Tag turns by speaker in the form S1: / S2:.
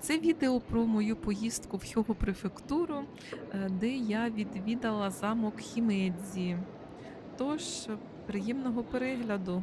S1: Це відео про мою поїздку в Хього префектуру, е, де я відвідала замок Хімедзі. Тож, приємного перегляду.